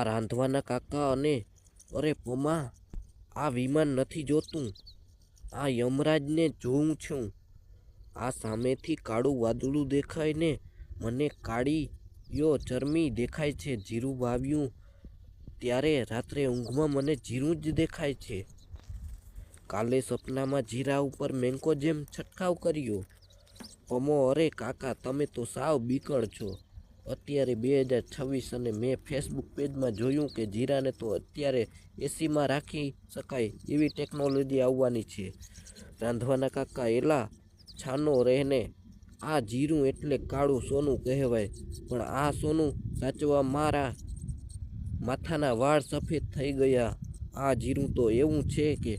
આ રાંધવાના કાકા અને અરે પમા, આ વિમાન નથી જોતું. આ યમરાજને જોઉં છું. આ સામેથી કાળું વાદળું દેખાય ને મને કાળીયો ચરમી દેખાય છે. જીરું વાવ્યું ત્યારે રાત્રે ઊંઘમાં મને જીરું જ દેખાય છે. કાલે સપનામાં જીરા ઉપર મેંકો જેમ છંટકાવ કર્યો. પમો, અરે કાકા, તમે તો સાવ બીકળ છો. અત્યારે બે હજાર છવ્વીસ અને મેં ફેસબુક પેજમાં જોયું કે જીરાને તો અત્યારે એસીમાં રાખી શકાય એવી ટેકનોલોજી આવવાની છે. રાંધવાના કાકા એલા છાનો રહેને આ જીરું એટલે કાળું સોનું કહેવાય. પણ આ સોનું સાચવા મારા માથાના વાળ સફેદ થઈ ગયા. આ જીરું તો એવું છે કે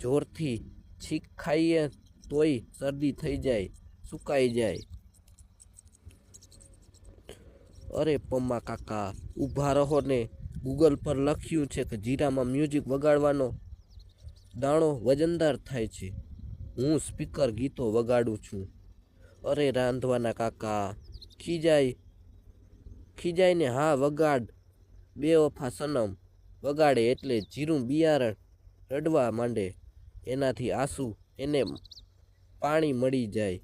જોરથી છીક ખાઈએ તોય શરદી થઈ જાય, સુકાઈ જાય. અરે પમ્મા કાકા, ઊભા રહો ને. ગૂગલ પર લખ્યું છે કે જીરામાં મ્યુઝિક વગાડવાનો દાણો વજનદાર થાય છે. હું સ્પીકર ગીતો વગાડું છું. અરે રાંધવાના કાકા, ખીજાય ખીજાઈને હા વગાડ. બે વફા સનમ, વગાડે એટલે જીરું બિયારણ રડવા માંડે. એનાથી આંસુ, એને પાણી મળી જાય.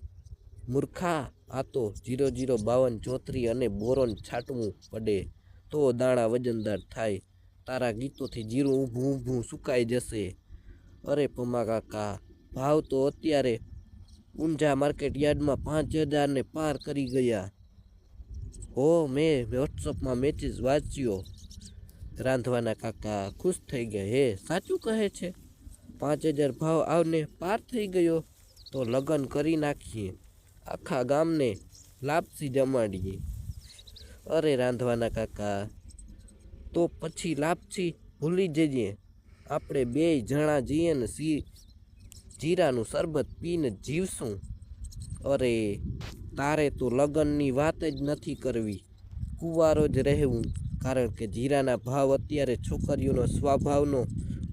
મૂર્ખા આ તો જીરો જીરો બાવન ચોત્રી અને બોરોન છાંટવું પડે. તો દાણા વજનદાર થાય. તારા ગીતોથી જીરું ઊભું ઊભું સુકાઈ જશે. અરે પમા કાકા, ભાવ તો અત્યારે ઊંઝા માર્કેટ યાર્ડમાં પાંચ હજારને પાર કરી ગયા. હો, મેં વોટ્સઅપમાં મેચીસ વાંચ્યો. રાંધવાના કાકા ખુશ થઈ ગયા. હે, સાચું કહે છે. પાંચ હજાર ભાવ આવને પાર થઈ ગયો. તો લગ્ન કરી નાખીએ. આખા ગામને લાપસી જમાડીએ. અરે રાંધવાના કાકા, તો પછી લાપસી ભૂલી જઈએ. આપણે બે જણા જઈએ ને સી જીરાનું શરબત પીને જીવશું. અરે તારે તો લગ્નની વાત જ નથી કરવી. કુંવારો જ રહેવું, કારણ કે જીરાના ભાવ અત્યારે છોકરીઓનો સ્વભાવનો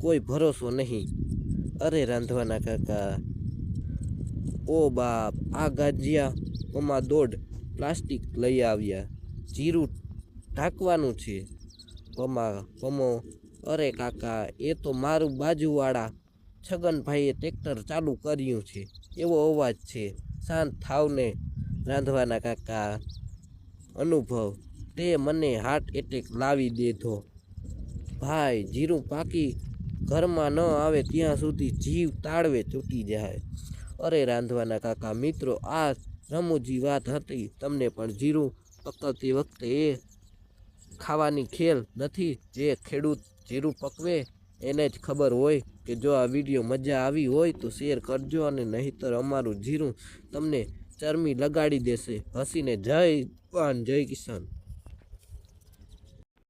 કોઈ ભરોસો નહીં. અરે રાંધવાના કાકા ઓ બાપ, આ ગાજિયા મમા દોઢ પ્લાસ્ટિક લઈ આવ્યા. જીરું ઢાંકવાનું છે. પમા પમો અરે કાકા, એ તો મારું બાજુવાળા છગનભાઈએ ટ્રેક્ટર ચાલુ કર્યું છે. એવો અવાજ છે. શાંત થાવને રાંધવાના કાકા. અનુભવ, તે મને હાર્ટ એટેક લાવી દેધો. ભાઈ, જીરું પાકી ઘરમાં ન આવે ત્યાં સુધી જીવ તાળવે તૂટી જાય. અરે રાંધવાના કાકા, મિત્રો, આ રમૂજી વાત હતી. તમને પણ જીરું પકવતી વખતે એ ખાવાની ખેલ નથી જે ખેડૂત જીરું પકવે, એને જ ખબર હોય કે જો આ વીડિયો મજા આવી હોય તો શેર કરજો અને નહીંતર અમારું જીરું તમને ચરમી લગાડી દેશે. હસીને જય પાન જય કિસાન.